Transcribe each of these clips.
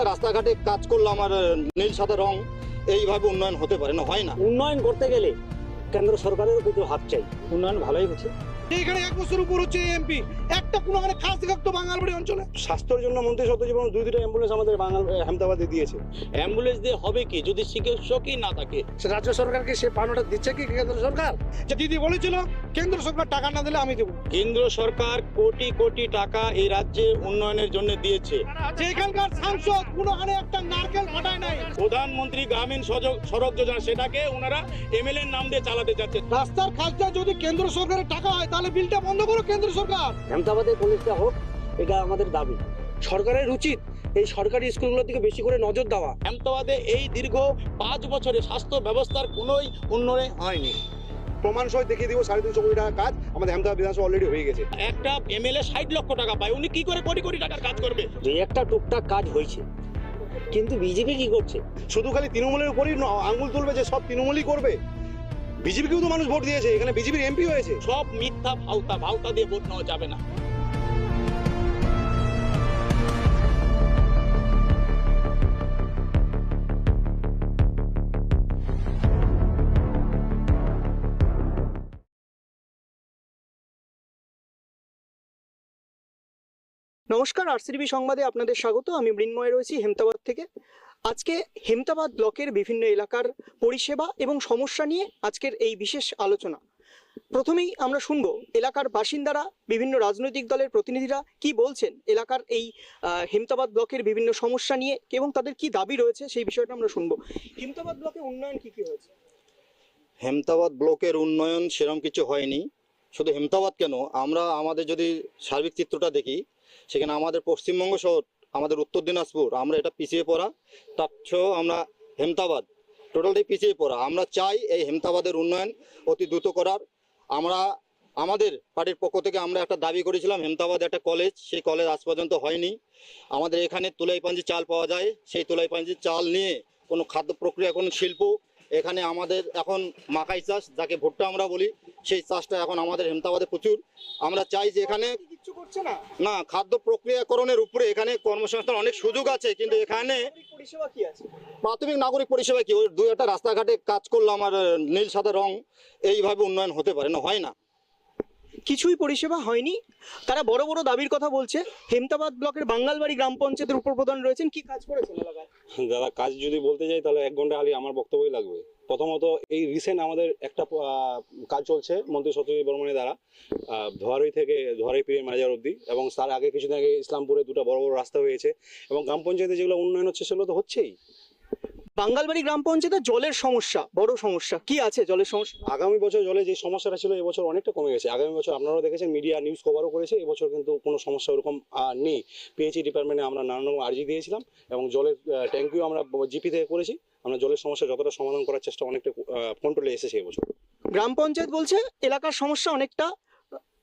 একটা রাস্তাঘাটে কাজ করল আমার নীল সাদা রং, এইভাবে উন্নয়ন হতে পারে না, হয় না। উন্নয়ন করতে গেলে কেন্দ্র সরকারেরও কিন্তু হাত চাই। উন্নয়ন ভালোই হচ্ছে। এখানে এক বছর উপর হচ্ছে এমপি একটা কোনো মানে খাস বাঙালবাড়ি অঞ্চলে। স্বাস্থ্যের জন্য মন্ত্রী সত্যজীবন দুই দুটো অ্যাম্বুলেন্স আমাদের বাঙাল আহমেদাবাদে দিয়েছে। অ্যাম্বুলেন্স দিয়ে হবে কি? যদি চিকিৎসকই না থাকে। রাজ্য সরকারকে সে পাওনাটা দিচ্ছে কি কেন্দ্র সরকার? যে দিদি বলেছিল কেন্দ্র সরকার টাকা না দিলে আমি দেবো। কেন্দ্র সরকার কোটি কোটি টাকা এই রাজ্যে উন্নয়নের জন্য দিয়েছে। যে এখানকার সাংসদ কোনোখানে একটা নারকেল ফাটায় নাই। প্রধানমন্ত্রী গ্রামীণ সড়ক যোজনা সেটাকে ওনারা এমএলএ নাম দিয়ে চালাতে যাচ্ছে। রাস্তার কাজটা যদি কেন্দ্র সরকারের টাকা হয় তাহলে বিলটা বন্ধ করো কেন্দ্র সরকার। আহমেদাবাদে কলেজটা হোক এটা আমাদের দাবি। সরকারের উচিত এই সরকারি স্কুলগুলোর দিকে বেশি করে নজর দেওয়া। আহমেদাবাদে এই দীর্ঘ পাঁচ বছরে স্বাস্থ্য ব্যবস্থার কোনোই উন্নয়ন হয়নি। প্রমাণ সহ দেখিয়ে দিব সাড়ে তিনশো কোটি টাকা কাজ আমাদের আহমেদাবাদ বিধানসভা অলরেডি হয়ে গেছে। একটা এমএলএ ষাট লক্ষ টাকা পায় উনি কি করে কোটি কোটি টাকার কাজ করবে? যে একটা টুকটাক কাজ হয়েছে কিন্তু বিজেপি কি করছে? শুধু খালি তৃণমূলের উপরই আঙুল তুলবে যে সব তৃণমূলই করবে? বিজেপিকেও তো মানুষ ভোট দিয়েছে এখানে বিজেপির এমপি হয়েছে। সব মিথ্যা ভাওতা ভাওতা দিয়ে ভোট নেওয়া যাবে না। নমস্কার আরসিবি সংবাদে আপনাদের স্বাগত। আমি মৃন্ময় রয়েছি হেমতাবাদ থেকে। আজকে হেমতাবাদ ব্লকের বিভিন্ন এলাকার পরিষেবা এবং সমস্যা নিয়ে আজকের এই বিশেষ আলোচনা। প্রথমেই আমরা শুনব এলাকার বাসিন্দারা, বিভিন্ন রাজনৈতিক দলের প্রতিনিধিরা কি বলছেন এলাকার এই হেমতাবাদ ব্লকের বিভিন্ন সমস্যা নিয়ে এবং তাদের কি দাবি রয়েছে সেই বিষয়টা আমরা শুনব। হেমতাবাদ ব্লকে উন্নয়ন কি কি হয়েছে? হেমতাবাদ ব্লকের উন্নয়ন সেরকম কিছু হয়নি। শুধু হেমতাবাদ কেন? আমরা আমাদের যদি সার্বিক চিত্রটা দেখি, সেখানে আমাদের পশ্চিমবঙ্গ সহ আমাদের উত্তর দিনাজপুর, আমরা এটা পিছিয়ে পড়া। তার আমরা হেমতাবাদ, টোটালটাই পিছিয়ে পড়া। আমরা চাই এই হেমতাবাদের উন্নয়ন অতি দ্রুত করার। আমরা, আমাদের পার্টির পক্ষ থেকে আমরা একটা দাবি করেছিলাম, হেমতাবাদ একটা কলেজ, সেই কলেজ আজ পর্যন্ত হয়নি। আমাদের এখানে তুলাইপাঞ্জি চাল পাওয়া যায়। সেই তুলাইপাঞ্জি চাল নিয়ে কোনো খাদ্য প্রক্রিয়া, কোনো শিল্প এখানে আমাদের এখন মাকাই চাষ যাকে ভুট্টা আমরা বলি সেই চাষটা এখন আমাদের হেমতাবাদে প্রচুর। আমরা চাই যে এখানে না? খাদ্য প্রক্রিয়াকরণের উপরে এখানে কর্মসংস্থান অনেক সুযোগ আছে কিন্তু এখানে প্রাথমিক নাগরিক পরিষেবা কি? ওই দু একটা রাস্তাঘাটে কাজ করল আমার নীল সাদা রং এইভাবে উন্নয়ন হতে পারে না হয় না। কিছুই পরিষেবা হয়নি। তারা বড় বড় দাবির কথা বলছে। হেমতাবাদ ব্লকের বাঙ্গালবাড়ি গ্রাম পঞ্চায়েতের উপপ্রধান রয়েছেন। কি কাজ করেছেন এলাকায়? দাদা, কাজ যদি বলতে যাই তাহলে এক ঘণ্টা খালি আমার বক্তব্যই লাগবে। প্রথমত এই রিসেন্ট আমাদের একটা কাজ চলছে মন্ত্রী সত্যজিৎ বর্মনের দ্বারা। ধোয়ারই থেকে, ধোয়ারই পীরের ম্যানেজার অবধি এবং তার আগে কিছুদিন আগে ইসলামপুরে দুটো বড় বড় রাস্তা হয়েছে। এবং গ্রাম পঞ্চায়েতে যেগুলো উন্নয়ন হচ্ছে সেগুলো তো হচ্ছেই। বাঙ্গালবাড়ি গ্রাম পঞ্চায়েতে জলের সমস্যা বড় সমস্যা। কি আছে জলের সমস্যা? আগামী বছর জলে যে সমস্যাটা ছিল এবছর অনেকটা কমে গেছে। আগামী বছর আপনারাও দেখেছেন মিডিয়া নিউজ কভারও করেছে এবছর কিন্তু কোনো সমস্যা ওরকম নেই। পিএইচই ডিপার্টমেন্টে আমরা নানান রকম আর্জি দিয়েছিলাম এবং জলের ট্যাঙ্কিও আমরা জিপি থেকে করেছি। আমরা জলের সমস্যা যতটা সমাধান করার চেষ্টা অনেকটা কন্ট্রোলে এসেছে এবছর। গ্রাম পঞ্চায়েত বলছে এলাকার সমস্যা অনেকটা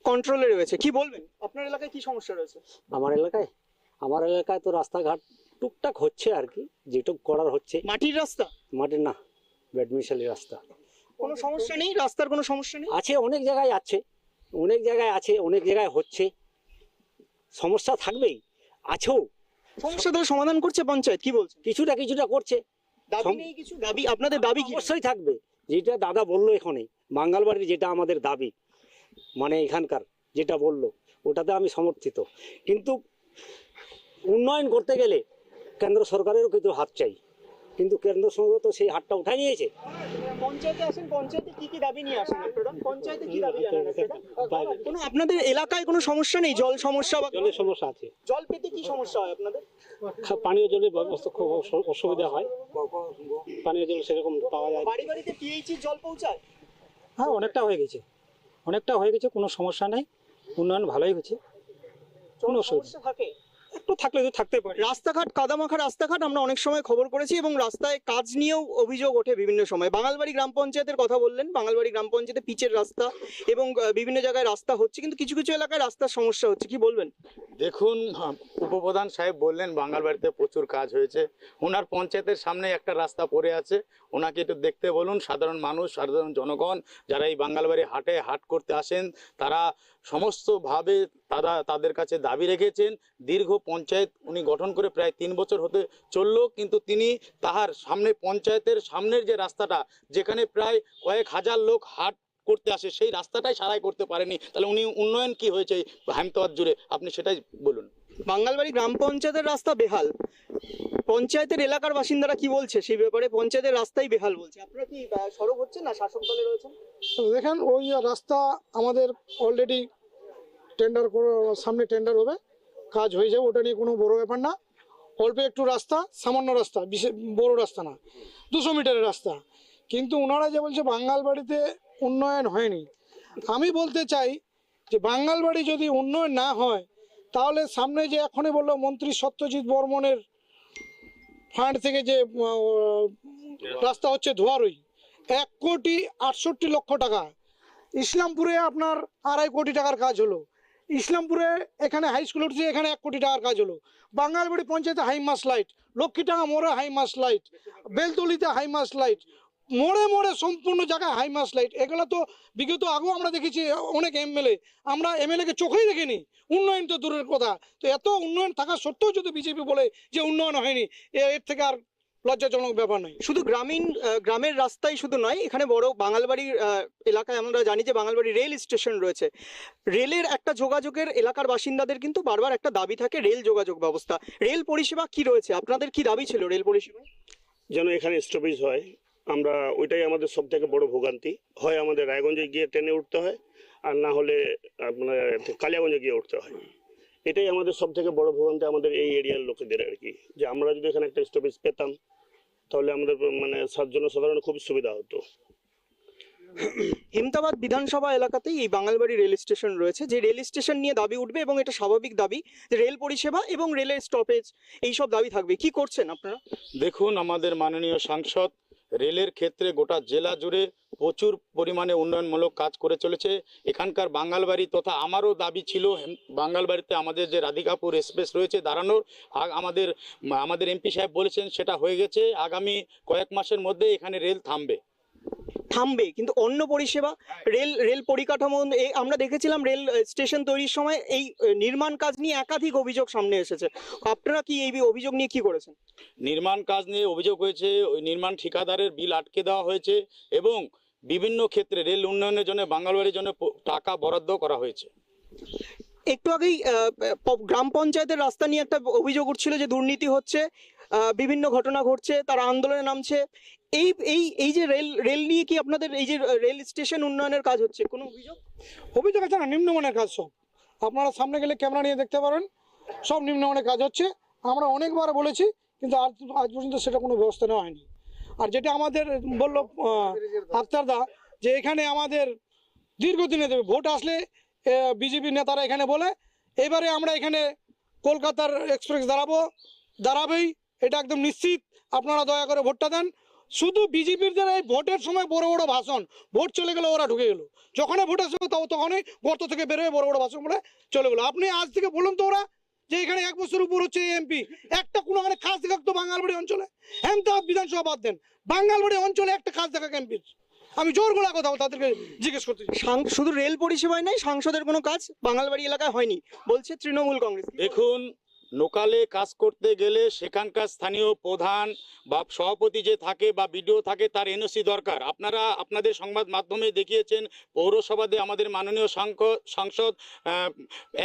কন্ট্রোলে রয়েছে। কি বলবেন? আপনার এলাকায় কি সমস্যা রয়েছে? আমার এলাকায়? আমার এলাকায় তো রাস্তাঘাট টুকটাক হচ্ছে আর কি যেটুক করার হচ্ছে। মাটির রাস্তা? মাটির না ব্যাডমিশালি রাস্তা। কোনো সমস্যা নেই? রাস্তার কোনো সমস্যা নেই? আছে অনেক জায়গায় আছে। অনেক জায়গায় আছে অনেক জায়গায় হচ্ছে। সমস্যা থাকবেই। আছেও। সমস্যা তাহলে সমাধান করছে পঞ্চায়েত কি বলছে কিছুটা কিছুটা করছে। দাবি নেই কিছু? দাবি? আপনাদের দাবি অবশ্যই থাকবে। যেটা দাদা বলল এখানে বাঙ্গালবাড়ির যেটা আমাদের দাবি মানে এখানকার যেটা বলল ওটাতে আমি সমর্থিত। কিন্তু উন্নয়ন করতে গেলে কেন্দ্র সরকারেরও কিন্তু হাত চাই। কিন্তু কেন্দ্র সরকার তো সেই হাতটা উঠাই নিয়েছে। পঞ্চায়েতে আসেন পঞ্চায়েতে কি কি দাবি নিয়ে আসেন আপনারা? পঞ্চায়েতে কি দাবি জানান কোনো আপনাদের এলাকায় কোনো সমস্যা নেই? জল সমস্যা বা জলের সমস্যা আছে। জল পেতে কি সমস্যা হয় আপনাদের? পানীয় জলের ব্যবস্থা খুব অসুবিধা হয়। পানীয় জল সেরকম পাওয়া যায় বাড়ি বাড়িতে পিএইচি জল পৌঁছায়? হ্যাঁ অনেকটা হয়ে গেছে। অনেকটা হয়ে গেছে কোনো সমস্যা নেই। উন্নয়ন ভালোই হয়েছে কোনো অসুবিধা সমস্যা থাকে? একটু থাকলে তো থাকতে পারে। রাস্তাঘাট, কাদামাখা রাস্তাঘাট আমরা অনেক সময় খবর করেছি এবং রাস্তায় কাজ নিয়েও অভিযোগ ওঠে বিভিন্ন সময়। বাঙালবাড়ি গ্রাম পঞ্চায়েতের কথা বললেন, বাঙালবাড়ি গ্রাম পঞ্চায়েতে পিচের রাস্তা এবং বিভিন্ন জায়গায় রাস্তা হচ্ছে, কিন্তু কিছু কিছু এলাকায় রাস্তার সমস্যা হচ্ছে, কি বলবেন? দেখুন উপপ্রধান সাহেব বললেন বাঙাল বাড়িতে প্রচুর কাজ হয়েছে। ওনার পঞ্চায়েতের সামনে একটা রাস্তা পড়ে আছে। ওনাকে একটু দেখতে বলুন, সাধারণ মানুষ, সাধারণ জনগণ, যারা এই বাঙাল বাড়ি হাটে হাট করতে আসেন, তারা সমস্তভাবে তারা তাদের কাছে দাবি রেখেছেন। দীর্ঘ পঞ্চায়েত উনি গঠন করে প্রায় তিন বছর হতে চলল কিন্তু তিনি তাহার সামনে পঞ্চায়েতের সামনের যে রাস্তাটা যেখানে প্রায় কয়েক হাজার লোক হাট করতে আসে সেই রাস্তাটাই সারাই করতে পারেনি। তাহলে উনি উন্নয়ন কি হয়েছে এই জুড়ে? আপনি সেটাই বলুন। বাঙ্গালবাড়ি গ্রাম পঞ্চায়েতের রাস্তা বেহাল। পঞ্চায়েতের এলাকার বাসিন্দারা কি বলছে? সেই ব্যাপারে পঞ্চায়েতের রাস্তাই বেহাল বলছে। আপনারা কি সরব হচ্ছে না শাসক দলে রয়েছেন? দেখেন ওই রাস্তা আমাদের অলরেডি টেন্ডার সামনে টেন্ডার হবে, কাজ হয়ে যাবে, ওটা নিয়ে কোনো বড় ব্যাপার না। অল্প একটু রাস্তা, সামান্য রাস্তা, বিশেষ বড় রাস্তা না, দুশো মিটারের রাস্তা। কিন্তু ওনারা যে বলছে বাঙ্গাল বাড়িতে উন্নয়ন হয়নি, আমি বলতে চাই যে বাঙ্গাল বাড়ি যদি উন্নয়ন না হয়, তাহলে সামনে যে এখনই বলল মন্ত্রী সত্যজিৎ বর্মনের ফান্ড থেকে যে রাস্তা হচ্ছে ধোয়ারই, এক কোটি আটষট্টি লক্ষ টাকা। ইসলামপুরে আপনার আড়াই কোটি টাকার কাজ হলো। ইসলামপুরে এখানে হাই স্কুল উঠছে, এখানে এক কোটি টাকার কাজ হলো। বাঙালবাড়ি পঞ্চায়েতে হাই মাস লাইট লক্ষ্মীটাঙ্গা মোড়ে হাই মাস লাইট বেলতলিতে হাই মাস লাইট মোড়ে মোড়ে সম্পূর্ণ জায়গায় হাই মাস লাইট এগুলো তো বিগত আগেও আমরা দেখেছি, অনেক এমএলএ, আমরা এমএলএকে চোখেই দেখিনি। উন্নয়ন তো দূরের কথা। তো এত উন্নয়ন থাকা সত্ত্বেও যদি বিজেপি বলে যে উন্নয়ন হয়নি এর থেকে আর লজ্জাজনক ব্যাপার নয়। শুধু গ্রামীণ গ্রামের রাস্তাই শুধু নয়, এখানে বড় বাঙালবাড়ির এলাকায় আমরা জানি যে বাঙালবাড়ি রেল স্টেশন রয়েছে। রেলের একটা যোগাযোগের এলাকার বাসিন্দাদের কিন্তু বারবার একটা দাবি থাকে, রেল যোগাযোগ ব্যবস্থা। রেল পরিষেবা কি রয়েছে? আপনাদের কি দাবি ছিল রেল পরিষেবা? যেন এখানে স্টপেজ হয়, আমরা ওইটাই আমাদের সব থেকে বড় ভোগান্তি। হয় আমাদের রায়গঞ্জে গিয়ে ট্রেনে উঠতে হয়, আর না হলে আপনার কালিয়াগঞ্জে গিয়ে উঠতে হয়। এটাই আমাদের সব থেকে বড় ভোগান্তি আমাদের এই এরিয়ার লোকেদের আর কি। যে আমরা যদি এখানে একটা স্টপেজ পেতাম তাহলে আমাদের মানে সাত সাধারণ খুব সুবিধা হতো। হেমতাবাদ বিধানসভা এলাকাতেই এই বাঙালবাড়ি রেল স্টেশন রয়েছে যে রেল স্টেশন নিয়ে দাবি উঠবে এবং এটা স্বাভাবিক দাবি যে রেল পরিষেবা এবং রেলের স্টপেজ এইসব দাবি থাকবে। কি করছেন আপনারা? দেখুন আমাদের মাননীয় সাংসদ রেলের ক্ষেত্রে গোটা জেলা জুড়ে প্রচুর পরিমাণে উন্নয়নমূলক কাজ করে চলেছে। এখানকার বাঙ্গালবাড়ি তথা আমারও দাবি ছিল বাঙ্গালবাড়িতে আমাদের যে রাধিকাপুর এক্সপ্রেস রয়েছে দাঁড়ানোর আমাদের আমাদের এমপি সাহেব বলেছেন সেটা হয়ে গেছে। আগামী কয়েক মাসের মধ্যে এখানে রেল থামবে। থামবে কিন্তু অন্য পরিষেবা রেল রেল পরিকাঠামো আমরা দেখেছিলাম রেল স্টেশন তৈরির সময় এই নির্মাণ কাজ নিয়ে একাধিক অভিযোগ সামনে এসেছে। আপনারা কি এই অভিযোগ নিয়ে কি করেছেন? নির্মাণ কাজ নিয়ে অভিযোগ হয়েছে ওই নির্মাণ ঠিকাদারের বিল আটকে দেওয়া হয়েছে এবং বিভিন্ন ক্ষেত্রে রেল উন্নয়নের জন্য বাঙ্গালবাড়ির জন্য টাকা বরাদ্দ করা হয়েছে। একটু আগেই গ্রাম পঞ্চায়েতের রাস্তা নিয়ে একটা অভিযোগ উঠছিল যে দুর্নীতি হচ্ছে বিভিন্ন ঘটনা ঘটছে তারা আন্দোলনে নামছে এই এই এই যে রেল রেল নিয়ে কি আপনাদের এই যে রেল স্টেশন উন্নয়নের কাজ হচ্ছে? কোনো অভিযোগ? অভিযোগ আছে না, নিম্নমানের কাজ সব। আপনারা সামনে গেলে ক্যামেরা নিয়ে দেখতে পারেন। সব নিম্নমানের কাজ হচ্ছে। আমরা অনেকবার বলেছি, কিন্তু আজ আজ পর্যন্ত সেটা কোনো ব্যবস্থা নেওয়া হয়নি। আর যেটা আমাদের বলল আক্তারদা যে এখানে আমাদের দীর্ঘদিনে দেবে ভোট আসলে বিজেপি নেতারা এখানে বলে, এবারে আমরা এখানে কলকাতার এক্সপ্রেস দাঁড়াবো, দাঁড়াবেই, এটা একদম নিশ্চিত। আপনারা দয়া করে ভোটটা দেন। শুধু বিজেপির দ্বারা এই ভোটের সময় বড় বড় ভাষণ ভোট চলে গেলে ওরা ঢুকে গেলো। যখনই ভোটের তাও তখনই গর্ত থেকে বেরোয় বড় বড় ভাষণ বলে চলে গেলো। আপনি আজ থেকে বলুন তো ওরা যে এখানে এক বছর উপর হচ্ছে এমপি একটা কোনো মানে কাজ দেখাতো বাঙালবাড়ি অঞ্চলে। হেমতাবাদ বিধানসভা বাদ দেন। বাঙালবাড়ি অঞ্চলে একটা কাজ দেখা এমপির। আমি জোর গলা কথা তাদেরকে জিজ্ঞেস করতে শুধু রেল পরিষেবায় নাই সাংসদের কোনো কাজ বাঙালবাড়ি এলাকায় হয়নি বলছে তৃণমূল কংগ্রেস। দেখুন লোকালে কাজ করতে গেলে সেখানকার স্থানীয় প্রধান বা সভাপতি যে থাকে বা বিডিও থাকে তার এনওসি দরকার। আপনারা আপনাদের সংবাদ মাধ্যমে দেখিয়েছেন পৌরসভাতে আমাদের মাননীয় সাংসদ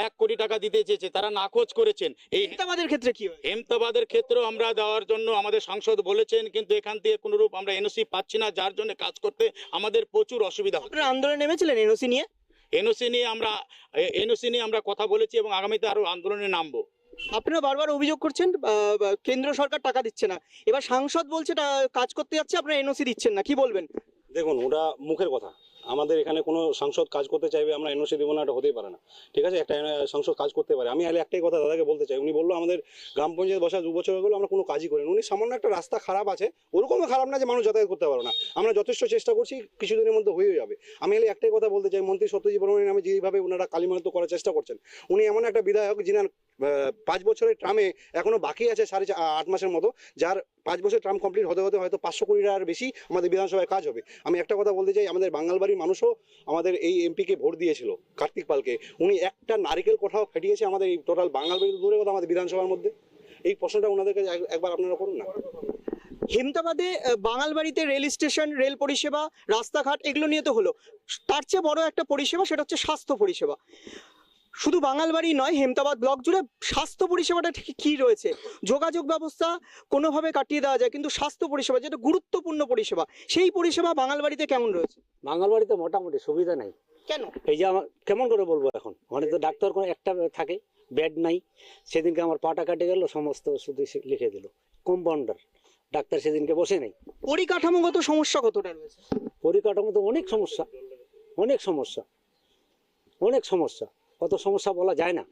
এক কোটি টাকা দিতে চেয়েছে তারা নাকচ করেছেন। এই হেমতাবাদের ক্ষেত্রে কি হেমতাবাদের ক্ষেত্রেও আমরা দেওয়ার জন্য আমাদের সাংসদ বলেছেন কিন্তু এখান থেকে কোনোরূপ আমরা এনওসি পাচ্ছি না যার জন্য কাজ করতে আমাদের প্রচুর অসুবিধা আপনারা আন্দোলনে নেমেছিলেন এনওসি নিয়ে? এনওসি নিয়ে আমরা এনওসি নিয়ে আমরা কথা বলেছি এবং আগামীতে আরও আন্দোলনে নামবো। আপনারা বারবার অভিযোগ করছেন কেন্দ্র সরকার টাকা দিচ্ছে না। এবার সাংসদ বলছে কাজ করতে যাচ্ছে, আপনারা এনওসি দিচ্ছেন না। কি বলবেন? দেখুন, ওটা মুখের কথা। আমাদের এখানে কোনো সাংসদ কাজ করতে চাইবে আমরা এনওসি দেবো না এটা হতেই পারে না। ঠিক আছে? একটা সাংসদ কাজ করতে পারে। আমি আগে একটাই কথা দাদাকে বলতে চাই। উনি বলল আমাদের গ্রাম পঞ্চায়েত বসা দু বছর গেলো আমরা কোনো কাজই করিনি। উনি সামান্য একটা রাস্তা খারাপ আছে ওরকমও খারাপ না যে মানুষ যাতায়াত করতে পারো না। আমরা যথেষ্ট চেষ্টা করছি কিছুদিনের মধ্যে হয়ে যাবে। আমি এলে একটাই কথা বলতে চাই মন্ত্রী সত্যজিৎ বর্মনের নামে যেইভাবে ওনারা কালিমানত করার চেষ্টা করছেন উনি এমন একটা বিধায়ক আহ, পাঁচ বছরের ট্রামে এখনও বাকি আছে সাড়ে আট মাসের মতো যার পাঁচ বছর টার্ম কমপ্লিট হতে হতে হয়তো পাঁচশো কোটি টাকার বেশি আমাদের বিধানসভায় কাজ হবে। আমি একটা কথা বলতে চাই, আমাদের বাঙালবাড়ির মানুষও আমাদের এই এমপিকে ভোট দিয়েছিল, কার্তিক পালকে। উনি একটা নারিকেল কোথাও ফাটিয়েছে আমাদের এই টোটাল বাঙালবাড়ি দূরে কথা আমাদের বিধানসভার মধ্যে। এই প্রশ্নটা ওনাদেরকে এক- একবার আপনারা করুন না। হেমতাবাদে বাঙালবাড়িতে রেল স্টেশন, রেল পরিষেবা, রাস্তাঘাট, এগুলো নিয়ে তো হলো। তার চেয়ে বড় একটা পরিষেবা সেটা হচ্ছে স্বাস্থ্য পরিষেবা। শুধু বাঙালবাড়ি নয় হেমতাবাদ ব্লক জুড়ে স্বাস্থ্য পরিষেবাটা ঠিক কি রয়েছে? যোগাযোগ ব্যবস্থা কোনোভাবে কাটিয়ে দেওয়া যায় কিন্তু স্বাস্থ্য পরিষেবা যেটা গুরুত্বপূর্ণ পরিষেবা সেই পরিষেবা বাঙালবাড়িতে কেমন রয়েছে? বাঙালবাড়িতে মোটামুটি সুবিধা নাই। কেন? এই যে আমার কেমন করে বলব এখন? ওখানে তো ডাক্তার কোনো একটা থাকে বেড নাই। সেদিনকে আমার পাটা কাটে গেল সমস্ত ওষুধ লিখে দিল। কম্পাউন্ডার ডাক্তার সেদিনকে বসে নেই। পরিকাঠামোগত সমস্যা কতটা রয়েছে? পরিকাঠামো তো অনেক সমস্যা অনেক সমস্যা অনেক সমস্যা। কত সমস্যা বলা যায় না।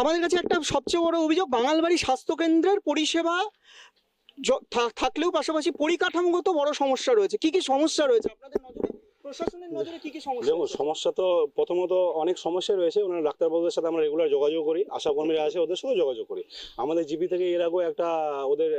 আমাদের কাছে একটা সবচেয়ে বড় অভিযোগ, বাঙালবাড়ি স্বাস্থ্য কেন্দ্রের পরিষেবা থাকলেও পাশাপাশি পরিকাঠামোগত বড় সমস্যা রয়েছে। কি কি সমস্যা রয়েছে? আপনাদের প্রশাসনের নজরে কি কি সমস্যা দেখুন সমস্যা তো প্রথমত অনেক সমস্যা রয়েছে ওনার ডাক্তারবাবুদের সাথে আমরা রেগুলার যোগাযোগ করি আশাকর্মীরা আছে ওদের সাথেও যোগাযোগ করি। আমাদের জিপি থেকে এর আগেও একটা ওদের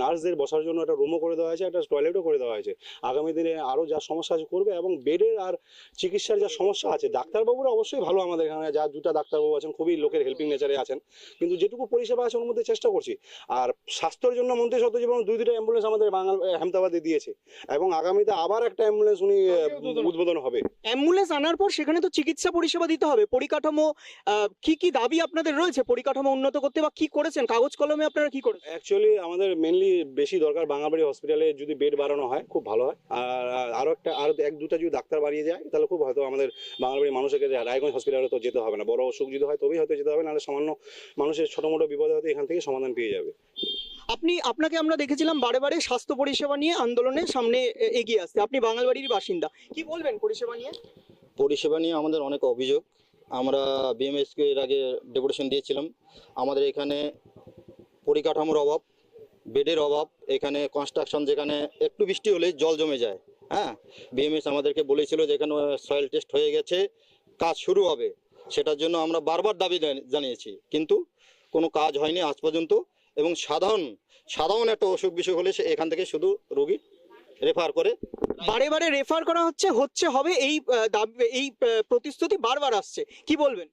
নার্সদের বসার জন্য একটা রুমও করে দেওয়া হয়েছে একটা টয়লেটও করে দেওয়া হয়েছে। আগামী দিনে আরও যা সমস্যা আছে করবে এবং বেডের আর চিকিৎসার যা সমস্যা আছে ডাক্তারবাবুরা অবশ্যই ভালো আমাদের এখানে যা দুটা ডাক্তারবাবু আছেন খুবই লোকের হেল্পিং নেচারে আছেন। কিন্তু যেটুকু পরিষেবা আছে ওর মধ্যে চেষ্টা করছি। আর স্বাস্থ্যের জন্য মন্ত্রী সত্যজীবন দুই দুটো অ্যাম্বুলেন্স আমাদের বাঙাল হেমতাবাদে দিয়েছে। এবং আগামীতে আবার একটা অ্যাম্বুলেন্স উনি উদ্বোধন হবে। অ্যাম্বুলেন্স আনার পর সেখানে তো চিকিৎসা পরিষেবা দিতে হবে। পরিকাঠামো কি কি দাবি আপনাদের রয়েছে? পরিকাঠামো উন্নত করতে বা কি করেছেন? কাগজ কলমে আপনারা কি করেছেন? অ্যাকচুয়ালি আমাদের মেনলি বেশি দরকার বাঙাবাড়ি হসপিটালে যদি বেড বাড়ানো হয় খুব ভালো হয়। আর আর আরও একটা আর এক দুটা যদি ডাক্তার বাড়িয়ে যায় তাহলে খুব হয়তো আমাদের বাঙাবাড়ি মানুষকে রায়গঞ্জ হসপিটালে তো যেতে হবে না। বড় অসুখ যদি হয় তবেই হয়তো যেতে হবে। নাহলে সামান্য মানুষের ছোট মোটো বিপদে হয়তো এখান থেকে সমাধান পেয়ে যাবে। আপনি, আপনাকে আমরা দেখেছিলাম বারে বারে স্বাস্থ্য পরিষেবা নিয়ে আন্দোলনের সামনে এগিয়ে আসতে আপনি বাঙালবাড়ির বাসিন্দা। কি বলবেন পরিষেবা নিয়ে? পরিষেবা নিয়ে আমাদের অনেক অভিযোগ। আমরা বিএমএসকে এর আগে ডেপুটেশন দিয়েছিলাম। আমাদের এখানে পরিকাঠামোর অভাব, বেডের অভাব, এখানে কনস্ট্রাকশন যেখানে একটু বৃষ্টি হলেই জল জমে যায়। হ্যাঁ? বিএমএস আমাদেরকে বলেছিল যে এখানে সয়েল টেস্ট হয়ে গেছে, কাজ শুরু হবে। সেটার জন্য আমরা বারবার দাবি জানিয়েছি। কিন্তু কোনো কাজ হয়নি আজ পর্যন্ত। এবং সাধারণ সাধারণ একটা অসুখ বিসুখ হলে সে এখান থেকে শুধু রোগী রেফার করে। বারে বারে রেফার করা হচ্ছে হচ্ছে হবে এই এই প্রতিশ্রুতি বারবার আসছে। কি বলবেন?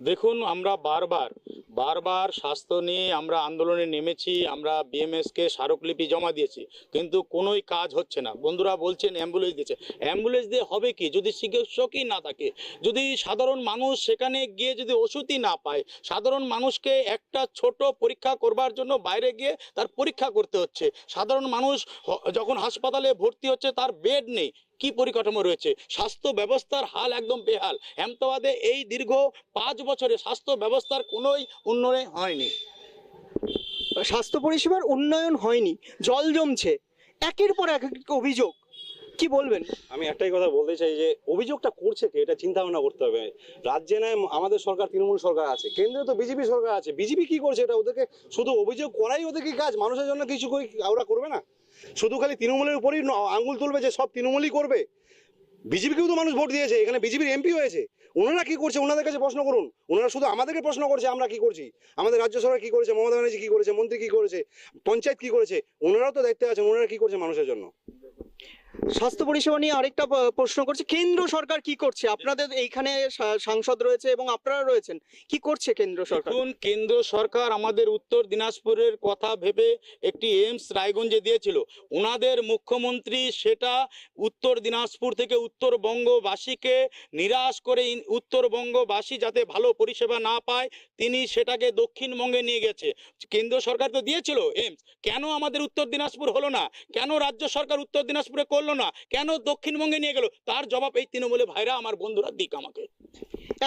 দেখুন, আমরা বারবার বারবার স্বাস্থ্য নিয়ে আমরা আন্দোলনে নেমেছি, আমরা বিএমএসকে স্মারকলিপি জমা দিয়েছি, কিন্তু কোনোই কাজ হচ্ছে না। বন্ধুরা বলছেন, অ্যাম্বুলেন্স দিয়েছে। অ্যাম্বুলেন্স দিয়ে হবে কি? যদি চিকিৎসকই না থাকে, যদি সাধারণ মানুষ সেখানে গিয়ে যদি ওষুধই না পায়, সাধারণ মানুষকে একটা ছোট পরীক্ষা করবার জন্য বাইরে গিয়ে তার পরীক্ষা করতে হচ্ছে। সাধারণ মানুষ যখন হাসপাতালে ভর্তি হচ্ছে, তার বেড নেই। কি পরিকাঠামো রয়েছে? স্বাস্থ্য ব্যবস্থার হাল একদম বেহাল। হেমতাবাদে এই দীর্ঘ পাঁচ বছরে স্বাস্থ্য ব্যবস্থার কোনোই উন্নয়ন হয়নি। স্বাস্থ্য পরিষেবার উন্নয়ন হয়নি, জল জমছে, একের পর এক অভিযোগ। কি বলবেন? আমি একটাই কথা বলতে চাই যে, অভিযোগটা করছে কে? এটা চিন্তা ভাবনা করতে হবে। রাজ্যে নয়, আমাদের সরকার, তৃণমূল সরকার আছে, কেন্দ্রে তো বিজেপি সরকার আছে। বিজেপি কি করছে? এটা ওদেরকে শুধু অভিযোগ করাই ওদের কি কাজ? মানুষের জন্য কিছু ওরা করবে না? শুধু খালি তৃণমূলের উপরই আঙুল তুলবে যে সব তৃণমূলই করবে। বিজেপিকেও তো মানুষ ভোট দিয়েছে, এখানে বিজেপির এমপি হয়েছে। ওনারা কি করছে? ওনাদের কাছে প্রশ্ন করুন। ওনারা শুধু আমাদেরকে প্রশ্ন করছে, আমরা কি করছি? আমাদের রাজ্য সরকার কি করেছে? মমতা ব্যানার্জি কি করেছে? মন্ত্রী কি করেছে? পঞ্চায়েত কি করেছে? ওনারাও তো দায়িত্বে আছেন, ওনারা কি করছে মানুষের জন্য? স্বাস্থ্য পরিষেবা নিয়ে আরেকটা প্রশ্ন করছে, কেন্দ্র সরকার কি করছে? আপনাদের এইখানে সাংসদ রয়েছে এবং আপনারা রয়েছেন, কি করছে কেন্দ্র সরকার? কেন্দ্র সরকার আমাদের উত্তর দিনাজপুরের কথা ভেবে একটি এইমস রায়গঞ্জে দিয়েছিল। ওনাদের মুখ্যমন্ত্রী সেটা উত্তর দিনাজপুর থেকে উত্তরবঙ্গবাসীকে নিরাশ করে উত্তরবঙ্গবাসী যাতে ভালো পরিষেবা না পায়, তিনি সেটাকে দক্ষিণবঙ্গে নিয়ে গেছে। কেন্দ্র সরকার তো দিয়েছিল এইমস। কেন আমাদের উত্তর দিনাজপুর হলো না? কেন রাজ্য সরকার উত্তর দিনাজপুরে করল না, কেন দক্ষিণবঙ্গে নিয়ে গেল? তার জবাব এই তৃণমূলে, ভাইরা, আমার বন্ধুরা দিক আমাকে।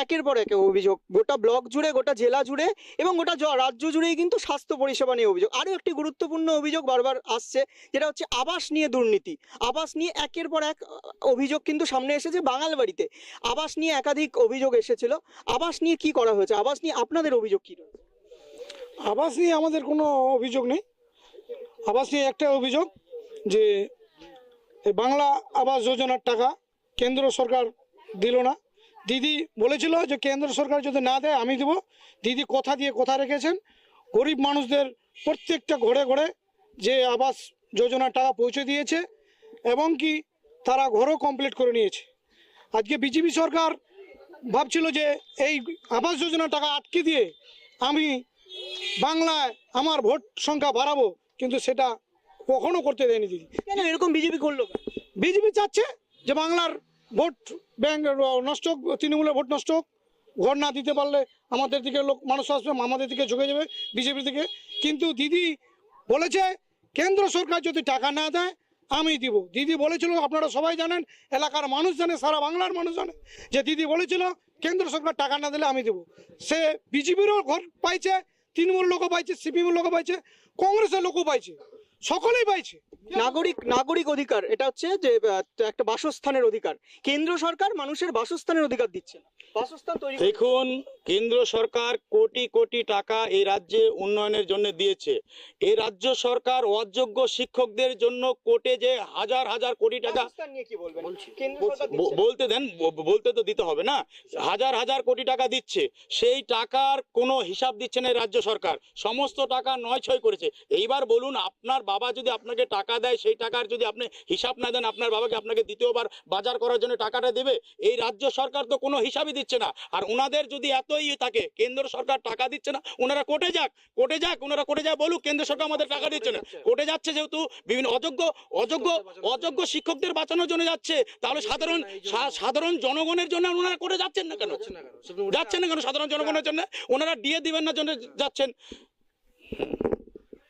একের পর এক অভিযোগ। গোটা ব্লক জুড়ে, গোটা জেলা জুড়ে এবং গোটা রাজ্য জুড়েই কিন্তু স্বাস্থ্য পরিষেবা নিয়ে অভিযোগ। আরও একটি গুরুত্বপূর্ণ অভিযোগ বারবার আসছে, যেটা হচ্ছে আবাস নিয়ে দুর্নীতি। আবাস নিয়ে একের পর এক অভিযোগ কিন্তু সামনে এসেছে বাঙাল বাড়িতে আবাস নিয়ে একাধিক অভিযোগ এসেছিল। আবাস নিয়ে কি করা হয়েছে? আবাস নিয়ে আপনাদের অভিযোগ কি রয়েছে? আবাস নিয়ে আমাদের কোনো অভিযোগ নেই। আবাস নিয়ে একটা অভিযোগ যে এই বাংলা আবাস যোজনার টাকা কেন্দ্র সরকার দিল না। দিদি বলেছিল যে কেন্দ্র সরকার যদি না দেয়, আমি দেবো। দিদি কথা দিয়ে কথা রেখেছেন। গরিব মানুষদের প্রত্যেকটা ঘরে ঘরে যে আবাস যোজনার টাকা পৌঁছে দিয়েছে এবং কি তারা ঘরও কমপ্লিট করে নিয়েছে। আজকে বিজেপি সরকার ভাবছিল যে এই আবাস যোজনার টাকা আটকে দিয়ে আমি বাংলায় আমার ভোট সংখ্যা বাড়াবো, কিন্তু সেটা কখনো করতে দেয়নি দিদি। কেন? এরকম বিজেপি করল? বিজেপি চাচ্ছে যে বাংলার ভোট ব্যাংক নষ্ট হোক তৃণমূলের ভোট নষ্ট হোক ঘর না দিতে পারলে আমাদের দিকে লোক মানুষ আসবে আমাদের দিকে ঝুঁকে যাবে বিজেপির দিকে। কিন্তু দিদি বলেছে কেন্দ্র সরকার যদি টাকা না দেয় আমি দিব। দিদি বলেছিল আপনারা সবাই জানেন এলাকার মানুষ জানে সারা বাংলার মানুষ জানে যে দিদি বলেছিল কেন্দ্র সরকার টাকা না দিলে আমি দেব। সে বিজেপিরও ঘর পাইছে তৃণমূল লোকও পাইছে সিপিএম লোকও পাইছে কংগ্রেসের লোকও পাইছে। সকলেই পাইছে। নাগরিক নাগরিক অধিকার এটা হচ্ছে যে একটা বাসস্থানের অধিকার। কেন্দ্র সরকার মানুষের বাসস্থানের অধিকার দিচ্ছে না। বাসস্থান তৈরি দেখুন কেন্দ্র সরকার কোটি কোটি টাকা এই রাজ্যে উন্নয়নের জন্য দিয়েছে। এই রাজ্য সরকার অযোগ্য শিক্ষকদের জন্য কোর্টে যে হাজার হাজার কোটি টাকা বাসস্থান নিয়ে কি বলবেন? কেন্দ্র সরকার ব- দিচ্ছে। না। বলতে দেন বলতে তো দিতে হবে না। হাজার হাজার কোটি টাকা দিচ্ছে। সেই টাকার কোনো হিসাব দিচ্ছে না রাজ্য সরকার। সমস্ত টাকা নয় ছয় করেছে। এইবার বলুন আপনার বাবা যদি আপনাকে টাকা দেয় সেই টাকার যদি আপনি হিসাব না দেন আপনার বাবাকে আপনাকে দ্বিতীয়বার বাজার করার জন্য টাকাটা দেবে। এই রাজ্য সরকার তো কোনো হিসাবই দিচ্ছে না। আর ওনাদের যদি এতই থাকে কেন্দ্র সরকার টাকা দিচ্ছে না ওনারা কোর্টে যাক কোর্টে যাক ওনারা কোর্টে যাক বলুক কেন্দ্র সরকার আমাদের টাকা দিচ্ছে না। কোর্টে যাচ্ছে যেহেতু বিভিন্ন অযোগ্য অযোগ্য অযোগ্য শিক্ষকদের বাঁচানোর জন্য যাচ্ছে। তাহলে সাধারণ সাধারণ জনগণের জন্য ওনারা করে যাচ্ছেন না কেন? যাচ্ছেন না কেন? সাধারণ জনগণের জন্য? ওনারা দিয়ে দিবেন না জন্য যাচ্ছেন।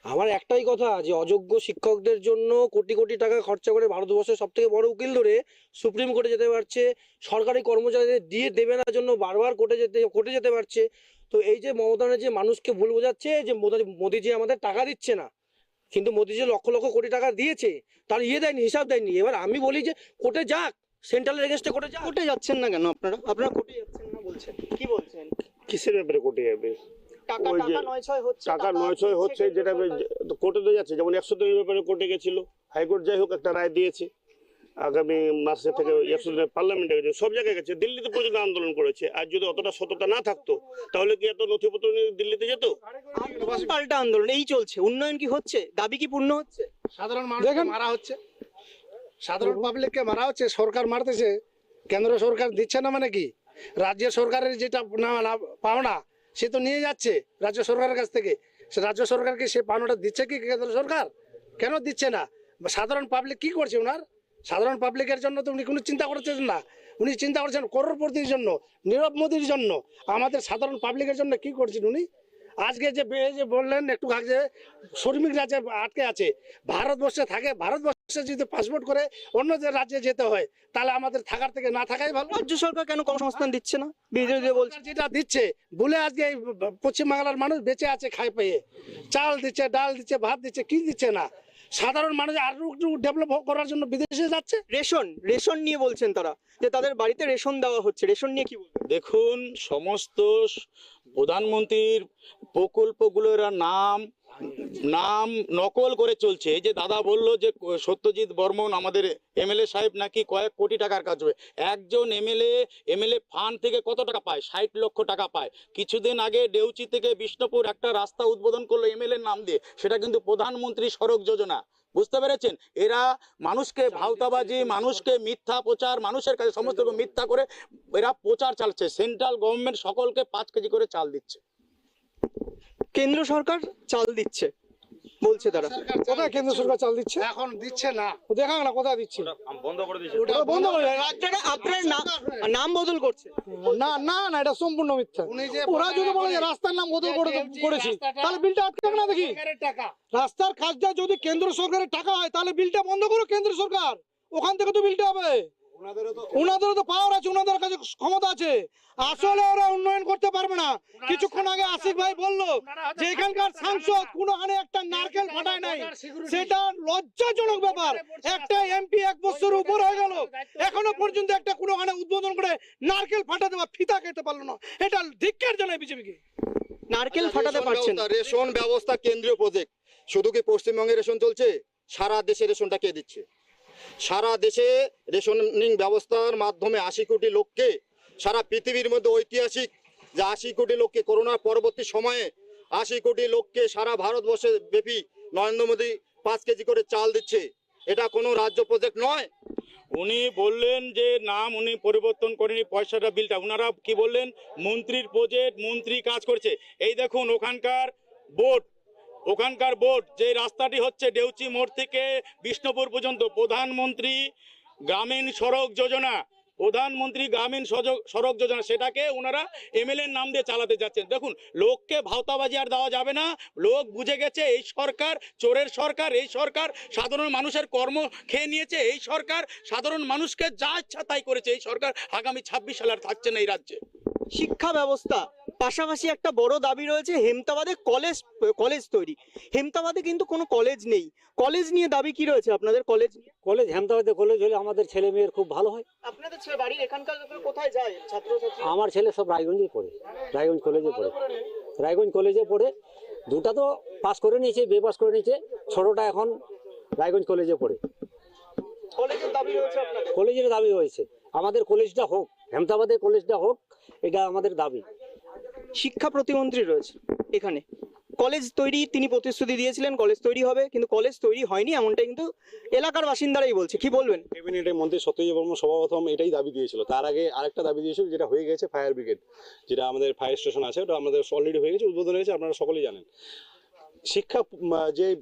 আমার একটাই কথা যে অযোগ্য শিক্ষকদের জন্য কোটি কোটি টাকা খরচা করে ভারতবর্ষের সব থেকে বড় উকিল ধরে সুপ্রিম কোর্টে যেতে পারছে সরকারি কর্মচারীদের দিয়ে দেবে না জন্য বারবার কোর্টে যেতে কোর্টে যেতে পারছে। তো এই যে মমতা যে মানুষকে ভুল বোঝাচ্ছে যে মোদি- মোদিজি আমাদের টাকা দিচ্ছে না। কিন্তু মোদিজি লক্ষ লক্ষ কোটি টাকা দিয়েছে তার ইয়ে দেয়নি হিসাব দেয়নি। এবার আমি বলি যে কোর্টে যাক সেন্ট্রালের এগেনস্টে কোর্টে যাক। কোর্টে যাচ্ছেন না কেন আপনারা? আপনারা কোর্টে যাচ্ছেন না বলছেন। কি বলছেন? কিসের ব্যাপারে কোর্টে যাবে? ওই যে টাকা নয় ছয় হচ্ছে যেটা কোর্টে তো যাচ্ছে যেমন একশো দিনের ব্যাপারে কোর্টে গেছিল হাইকোর্ট যাই হোক একটা রায় দিয়েছে আগামী মাসে থেকে একশো দিনের পার্লামেন্টে গেছে সব জায়গায় গেছে দিল্লিতে পর্যন্ত আন্দোলন করেছে আর যদি অতটা সততা না থাকতো তাহলে কি এত নথিপত্র নিয়ে দিল্লিতে যেত? পাল্টা আন্দোলন এই চলছে উন্নয়ন কি হচ্ছে দাবি কি পূর্ণ হচ্ছে? সাধারণ মানুষকে মারা হচ্ছে সাধারণ পাবলিককে মারা হচ্ছে সরকার মারতেছে কেন্দ্র সরকার দিচ্ছে না মানে কি? রাজ্য সরকারের যেটা না- না পাওনা সে তো নিয়ে যাচ্ছে রাজ্য সরকারের কাছ থেকে। সে রাজ্য সরকারকে সে পাওনাটা দিচ্ছে কি কেন্দ্র সরকার? কেন দিচ্ছে না? সাধারণ পাবলিক কি করছে ওনার সাধারণ পাবলিকের জন্য তো উনি কোনো চিন্তা করছেন না। উনি চিন্তা করছেন করোড়পতির জন্য, নীরব মোদীর জন্য। আমাদের সাধারণ পাবলিকের জন্য কি করছেন উনি? আজকে যে যে বললেন একটু আগে শ্রমিকরা যে আটকে আছে ভারতবর্ষে থাকে ভারতবর্ষে যদি পাসপোর্ট করে অন্য যে রাজ্যে যেতে হয় তাহলে আমাদের থাকার থেকে না থাকাই ভালো। রাজ্য সরকার কেন কর্মসংস্থান দিচ্ছে না? বিরোধীরা বলছে। যেটা দিচ্ছে বলে আজকে এই পশ্চিমবাংলার মানুষ বেঁচে আছে খাই পেয়ে। চাল দিচ্ছে ডাল দিচ্ছে ভাত দিচ্ছে কি দিচ্ছে না? সাধারণ মানুষ আরও একটু ডেভেলপ করার জন্য বিদেশে যাচ্ছে? রেশন রেশন নিয়ে বলছেন তারা যে তাদের বাড়িতে রেশন দেওয়া হচ্ছে। রেশন নিয়ে কি বলবেন? দেখুন সমস্ত প্রধানমন্ত্রীর প্রকল্পগুলোর নাম নাম নকল করে চলছে। যে দাদা বলল যে, সত্যজিৎ বর্মন আমাদের এমএলএ সাহেব নাকি কয়েক কোটি টাকার কাজ হবে। একজন এমএলএ এমএলএ ফান্ড থেকে কত টাকা পায়? ষাট লক্ষ টাকা পায়। কিছুদিন আগে ডেউচি থেকে বিষ্ণুপুর একটা রাস্তা উদ্বোধন করল এমএলএ নাম দিয়ে। সেটা কিন্তু প্রধানমন্ত্রী সড়ক যোজনা। বুঝতে পেরেছেন? এরা মানুষকে ভাওতাবাজি মানুষকে মিথ্যা প্রচার মানুষের কাছে সমস্ত রকম মিথ্যা করে এরা প্রচার চালাচ্ছে। সেন্ট্রাল গভর্নমেন্ট সকলকে পাঁচ কেজি করে চাল দিচ্ছে। কেন্দ্র সরকার চাল দিচ্ছে। বলছে তারা। কোথায় কেন্দ্র সরকার চাল দিচ্ছে? এখন দিচ্ছে না। দেখা না কোথায় দিচ্ছে? বন্ধ করে দিয়েছে। ওটা বন্ধ করে দেয়। আপনারা নাম বদল করছে। না না না এটা সম্পূর্ণ মিথ্যা। উনি যে ওরা যদি বলে যে রাস্তার নাম বদল করে করেছি তাহলে বিলটা আটকে না দেখি। টাকা। রাস্তার কাজটা যদি কেন্দ্র সরকারের টাকা হয় তাহলে বিলটা বন্ধ করো কেন্দ্র সরকার। ওখান থেকে তো বিলটা হবে। ওনাদেরও তো পাওয়ার আছে ওনাদের কাছে ক্ষমতা আছে। আসলে ওরা উন্নয়ন করতে পারবে না। কিছুক্ষণ আগে আশিক ভাই বলল যে এখানকার সাংসদ কোনোখানে একটা নারকেল ফাটায় নাই। সেটা লজ্জাজনক ব্যাপার। একটা এমপি এক বছর উপর হয়ে গেল। এখনও পর্যন্ত একটা কোনোখানে উদ্বোধন করে নারকেল ফাটাতে বা ফিতা খেতে পারল না। এটা ধিক্কার জানায় বিজেপিকে। নারকেল ফাটাতে রেশন পারছেন রেশন ব্যবস্থা কেন্দ্রীয় প্রজেক্ট শুধু কি পশ্চিমবঙ্গে রেশন চলছে? সারা দেশে রেশনটা কে দিচ্ছে? সারা দেশে রেশনিং ব্যবস্থার মাধ্যমে আশি কোটি লোককে, সারা পৃথিবীর মধ্যে ঐতিহাসিক যে আশি কোটি লোককে করোনার পরবর্তী সময়ে আশি কোটি লোককে সারা ভারতবর্ষে ব্যাপী নরেন্দ্র মোদী পাঁচ কেজি করে চাল দিচ্ছে, এটা কোনো রাজ্য প্রজেক্ট নয়। উনি বললেন যে নাম উনি পরিবর্তন করেনি পয়সাটা, বিলটা। ওনারা কি বললেন? মন্ত্রীর প্রজেক্ট মন্ত্রী কাজ করছে। এই দেখুন, ওখানকার বোট ওখানকার বোর্ড যে রাস্তাটি হচ্ছে ডেউচি মোড় থেকে বিষ্ণুপুর পর্যন্ত প্রধানমন্ত্রী গ্রামীণ সড়ক যোজনা। প্রধানমন্ত্রী গ্রামীণ সড়ক যোজনা সেটাকে ওনারা এমএলএ নাম দিয়ে চালাতে যাচ্ছেন। দেখুন লোককে ভাওতাবাজি আর দেওয়া যাবে না। লোক বুঝে গেছে এই সরকার চোরের সরকার এই সরকার সাধারণ মানুষের কর্ম খেয়ে নিয়েছে এই সরকার সাধারণ মানুষকে যা ইচ্ছা তাই করেছে। এই সরকার আগামী ছাব্বিশ সালে আর থাকছে না এই রাজ্যে। শিক্ষা ব্যবস্থা পাশাপাশি একটা বড় দাবি রয়েছে হেমতাবাদে কলেজ কলেজ তৈরি। হেমতাবাদে কিন্তু কোনো কলেজ নেই। কলেজ নিয়ে দাবি কি রয়েছে আপনাদের? কলেজ নিয়ে? কলেজ হেমতাবাদে কলেজ হলে আমাদের ছেলে মেয়ের খুব ভালো হয়। আপনাদের বাড়ির এখানকার কোথায় যায়? ছাত্রছাত্রী? আমার ছেলে সব রায়গঞ্জে পড়ে রায়গঞ্জ কলেজে পড়ে। রায়গঞ্জ কলেজে পড়ে দুটা তো পাস করে নিয়েছে বে পাস করে নিয়েছে ছোটটা এখন রায়গঞ্জ কলেজে পড়ে। কলেজের দাবি রয়েছে আপনাদের? কলেজের দাবি হয়েছে আমাদের কলেজটা হোক হেমতাবাদে কলেজটা হোক এটা আমাদের দাবি। শিক্ষা প্রতিমন্ত্রী রয়েছে এখানে। কলেজ তৈরি তিনি প্রতিশ্রুতি দিয়েছিলেন, কলেজ তৈরি হবে, কিন্তু কলেজ তৈরি হয়নি এমনটাই কিন্তু এলাকার বাসিন্দারাই বলছে। কি বলবেন? ক্যাবিনেটের মন্ত্রী সত্যজিৎ বর্মা সর্বপ্রথম এটাই দাবি দিয়েছিল। তার আগে আরেকটা দাবি দিয়েছিল, যেটা হয়ে গেছে ফায়ার ব্রিগেড, যেটা আমাদের ফায়ার স্টেশন আছে, ওটা আমাদের অলরেডি হয়ে গেছে, উদ্বোধন হয়েছে, আপনারা সকলেই জানেন। শিক্ষা যে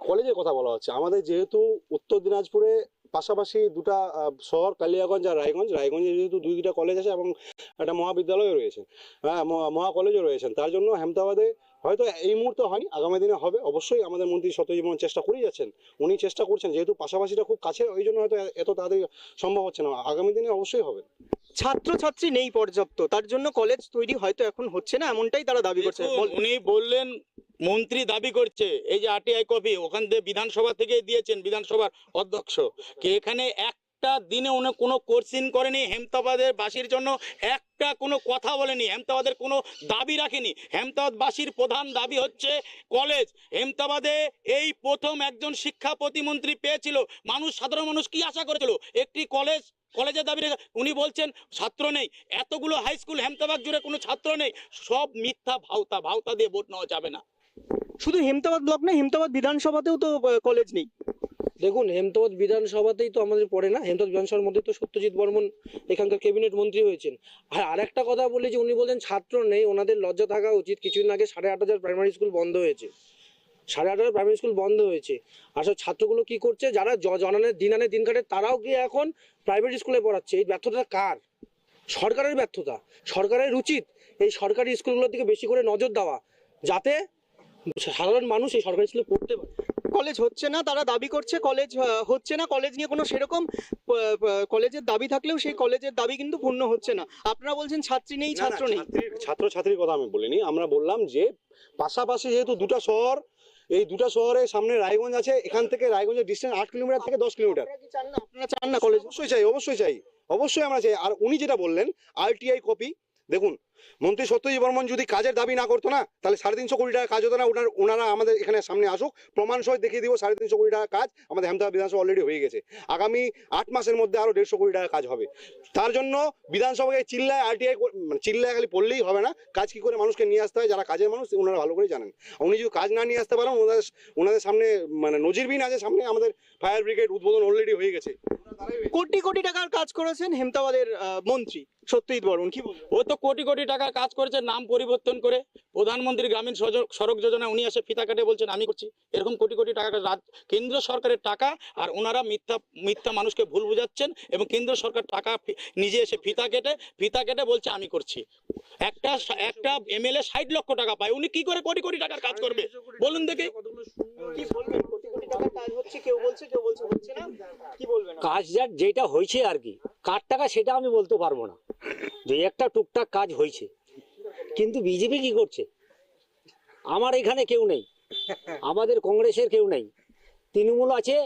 কলেজের কথা বলা হচ্ছে, আমাদের যেহেতু উত্তর দিনাজপুরে পাশাপাশি দুটা শহর, কালিয়াগঞ্জ আর রায়গঞ্জ, রায়গঞ্জে যেহেতু দুই দুটা কলেজ আছে এবং একটা মহাবিদ্যালয়ও রয়েছে হ্যাঁ মহা- কলেজও রয়েছেন তার জন্য হেমতাবাদে হয়তো এই মুহূর্তে হয়নি আগামী দিনে হবে। অবশ্যই আমাদের মন্ত্রী সত্যজিৎ বর্মা চেষ্টা করেই যাচ্ছেন। উনি চেষ্টা করছেন যেহেতু পাশাপাশিটা খুব কাছে ওই জন্য হয়তো এত তাড়াতাড়ি সম্ভব হচ্ছে না। আগামী দিনে অবশ্যই হবে। ছাত্রছাত্রী নেই পর্যাপ্ত তার জন্য কলেজ তৈরি হয়তো এখন হচ্ছে না এমনটাই তারা দাবি করছে। উনি বললেন মন্ত্রী দাবি করছে এই যে আরটিআই কপি ওখান থেকে বিধানসভা থেকে দিয়েছেন বিধানসভার অধ্যক্ষ কি এখানে একটা দিনে উনি কোনো কোর্সিন করেনি, হেমতাবাদের বাসীর জন্য একটা কোনো কথা বলেনি, হেমতাবাদের কোনো দাবি রাখেনি। হেমতাবাদ বাসীর প্রধান দাবি হচ্ছে কলেজ। হেমতাবাদে এই প্রথম একজন শিক্ষা প্রতিমন্ত্রী পেয়েছিল। মানুষ, সাধারণ মানুষ কি আশা করেছিল? একটি কলেজ কলেজের দাবি উনি বলছেন, ছাত্র নেই। এতগুলো হাই স্কুল হেমতাবাদ জুড়ে কোনো ছাত্র নেই। সব মিথ্যা, ভাওতা ভাওতা দিয়ে ভোট নেওয়া যাবে না। শুধু হেমতাবাদ ব্লক না হেমতাবাদ বিধানসভাতেও তো কলেজ নেই। দেখুন, হেমতাবাদ বিধানসভাতেই তো আমাদের পড়ে না? হেমতাবাদ বিধানসভার মধ্যে তো সত্যজিৎ বর্মন এখানকার ক্যাবিনেট মন্ত্রী হয়েছেন। আর আরেকটা কথা বলি যে, উনি বলছেন ছাত্র নেই, ওনাদের লজ্জা থাকা উচিত। কিছুদিন আগে সাড়ে আট হাজার প্রাইমারি স্কুল বন্ধ হয়েছে। সাড়ে আট হাজার প্রাইমারি স্কুল বন্ধ হয়েছে। আসলে ছাত্রগুলো কি করছে? যারা জ- জনানের দিন আনে দিন কাটে, তারাও গিয়ে এখন প্রাইভেট স্কুলে পড়াচ্ছে। এই ব্যর্থতা কার? সরকারের ব্যর্থতা। সরকারের উচিত এই সরকারি স্কুলগুলোর দিকে বেশি করে নজর দেওয়া। যাতে সাধারণ মানুষ এই সরকারি স্কুলে পড়তে পারে। কলেজ হচ্ছে না তারা দাবি করছে কলেজ হচ্ছে না কলেজ নিয়ে কোনো সেরকম কলেজের দাবি থাকলেও সেই কলেজের দাবি কিন্তু পূর্ণ হচ্ছে না। আপনারা বলছেন ছাত্রী নেই না, না, ছাত্র ছাত্রীর- ছাত্রছাত্রীর কথা আমি বলিনি আমরা বললাম যে পাশাপাশি যেহেতু দুটো শহর এই দুটো শহরের সামনে রায়গঞ্জ আছে এখান থেকে রায়গঞ্জের ডিস্টেন্স আট কিলোমিটার থেকে দশ কিলোমিটার আপনারা চান না? আপনারা চান না কলেজ? অবশ্যই চাই অবশ্যই চাই। অবশ্যই আমরা চাই। আর উনি যেটা বললেন আরটিআই কপি দেখুন মন্ত্রী সত্যজিৎ বর্মন যদি কাজের দাবি না করতো না তাহলে সাড়ে তিনশো কোটি টাকা কাজ হতো না ওনার ওনারা আমাদের এখানে সামনে আসুক প্রমাণ সহ দেখিয়ে দিব সাড়ে তিনশো কোটি টাকা কাজ আমাদের হেমতাবাদ বিধানসভা অলরেডি হয়ে গেছে। আগামী আট মাসের মধ্যে আরও দেড়শো কোটি টাকা কাজ হবে। তার জন্য বিধানসভাকে চিল্লায় আরটিআই মানে চিল্লায় খালি পড়লেই হবে না। কাজ কি করে মানুষকে নিয়ে আসতে হয়? যারা কাজের মানুষ ওনারা ভালো করে জানেন। উনি যদি কাজ না নিয়ে আসতে পারেন ওনাদের ওনাদের সামনে মানে নজিরবিন আছে সামনে আমাদের ফায়ার ব্রিগেড উদ্বোধন অলরেডি হয়ে গেছে। কোটি কোটি টাকার কাজ করেছেন হেমতাবাদের মন্ত্রী সত্যজিৎ বর্মন কি বলবেন? ও তো কোটি কোটি টাকার কাজ করেছে নাম পরিবর্তন করে প্রধানমন্ত্রী গ্রামীণ সড়ক যোজনা উনি এসে ফিতা কাটে বলছেন আমি করছি। এরকম কোটি কোটি টাকা রাজ- কেন্দ্র সরকারের টাকা আর ওনারা মিথ্যা মিথ্যা মানুষকে ভুল বুঝাচ্ছেন এবং কেন্দ্র সরকার টাকা নিজে এসে ফিতা কেটে ফিতা কেটে বলছে আমি করছি। একটা একটা এমএলএ ষাট লক্ষ টাকা পায় উনি কি করে কোটি কোটি টাকার কাজ করবে? বলুন দেখি। কি বলবেন? কোটি কোটি টাকার কাজ হচ্ছে কেউ বলছে কেউ বলছে হচ্ছে না কি বলবেন কাজ যা যেটা হয়েছে আর কি। কার টাকা সেটা আমি বলতে পারব না। দুই একটা টুকটাক কাজ হয়েছে। কিন্তু বিজেপি কি করছে? আমার এখানে কেউ নেই। আমাদের কংগ্রেসের কেউ নেই। তৃণমূল আছে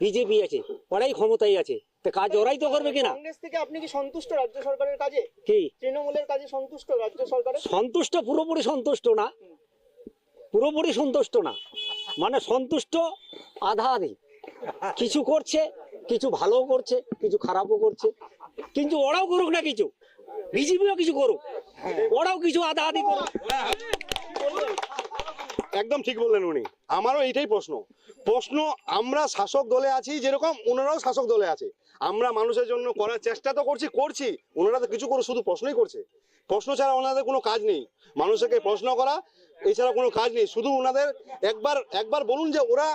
বিজেপি আছে ওরাই ক্ষমতায় আছে। তা কাজ ওরাই তো করবে কিনা? কংগ্রেস থেকে আপনি কি সন্তুষ্ট রাজ্য সরকারের কাজে? কি? তৃণমূলের কাজে সন্তুষ্ট রাজ্য সরকারের? সন্তুষ্ট পুরোপুরি সন্তুষ্ট না। পুরোপুরি সন্তুষ্ট না। মানে সন্তুষ্ট আধা আধি কিছু করছে, কিছু ভালোও করছে, কিছু খারাপও করছে। কিন্তু ওরাও করুক না কিছু। বিজেপিও কিছু করুক। ওরাও কিছু আধা আধি করুক। একদম ঠিক বললেন উনি। আমারও এইটাই প্রশ্ন। প্রশ্ন, আমরা শাসক দলে আছি যেরকম ওনারাও শাসক দলে আছে। আমরা মানুষের জন্য করার চেষ্টা তো করছি করছি। ওনারা তো কিছু করে শুধু প্রশ্নই করছে। প্রশ্ন ছাড়া ওনাদের কোনো কাজ নেই। মানুষকে প্রশ্ন করা এছাড়া কোনো কাজ নেই। শুধু ওনাদের একবার একবার বলুন যে ওরা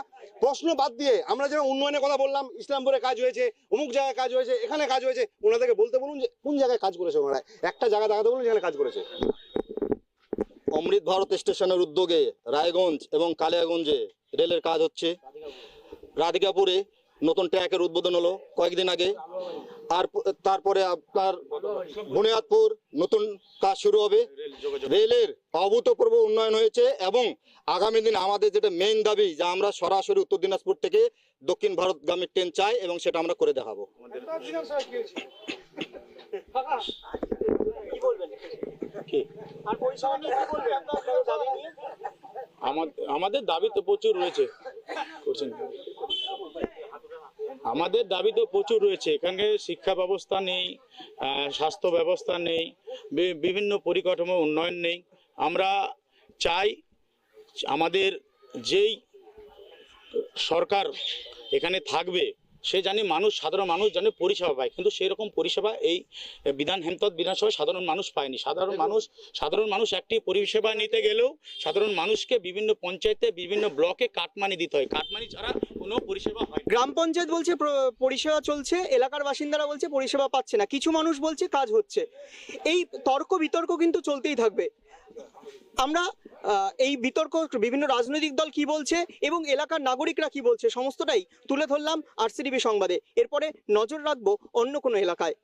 প্রশ্ন বাদ দিয়ে আমরা যেমন উন্নয়নের কথা বললাম, ইসলামপুরে কাজ হয়েছে, অমুক জায়গায় কাজ হয়েছে, এখানে কাজ হয়েছে, ওনাদেরকে বলতে বলুন যে কোন জায়গায় কাজ করেছে ওনারা। একটা জায়গা দেখাতে বলুন যেখানে কাজ করেছে। অমৃত ভারত স্টেশনের উদ্যোগে রায়গঞ্জ এবং কালিয়াগঞ্জে রেলের কাজ হচ্ছে। রাধিকাপুরে নতুন ট্র্যাকের উদ্বোধন হলো কয়েকদিন আগে। আর তারপরে আপনার বুনিয়াদপুর নতুন কাজ শুরু হবে। রেলের অভূতপূর্ব উন্নয়ন হয়েছে এবং আগামী দিন আমাদের যেটা মেইন দাবি, যে আমরা সরাসরি উত্তর দিনাজপুর থেকে দক্ষিণ ভারতগামী ট্রেন চাই এবং সেটা আমরা করে দেখাবো। আমাদের দাবি তো প্রচুর রয়েছে। করছেন। আমাদের দাবি তো প্রচুর রয়েছে। এখানে শিক্ষা ব্যবস্থা নেই স্বাস্থ্য ব্যবস্থা নেই বিভিন্ন পরিকাঠামো উন্নয়ন নেই। আমরা চাই আমাদের যেই সরকার এখানে থাকবে সে জানি মানুষ সাধারণ মানুষ জানে পরিষেবা পায় কিন্তু সেই রকম পরিষেবা এই বিধান হেমতদ বিধানসভায় সাধারণ মানুষ পায়নি। সাধারণ মানুষ সাধারণ মানুষ একটি পরিষেবা নিতে গেলেও সাধারণ মানুষকে বিভিন্ন পঞ্চায়েতে বিভিন্ন ব্লকে কাটমানি দিতে হয়। কাটমানি ছাড়া কোনো পরিষেবা হয় গ্রাম পঞ্চায়েত বলছে পরিষেবা চলছে এলাকার বাসিন্দারা বলছে পরিষেবা পাচ্ছে না। কিছু মানুষ বলছে কাজ হচ্ছে। এই তর্ক বিতর্ক কিন্তু চলতেই থাকবে। আমরা এই বিতর্ক বিভিন্ন রাজনৈতিক দল কি বলছে এবং এলাকার নাগরিকরা কি বলছে, সমস্তটাই তুলে ধরলাম আরসিডিবি সংবাদে। এরপরে নজর রাখব অন্য কোনো এলাকায়।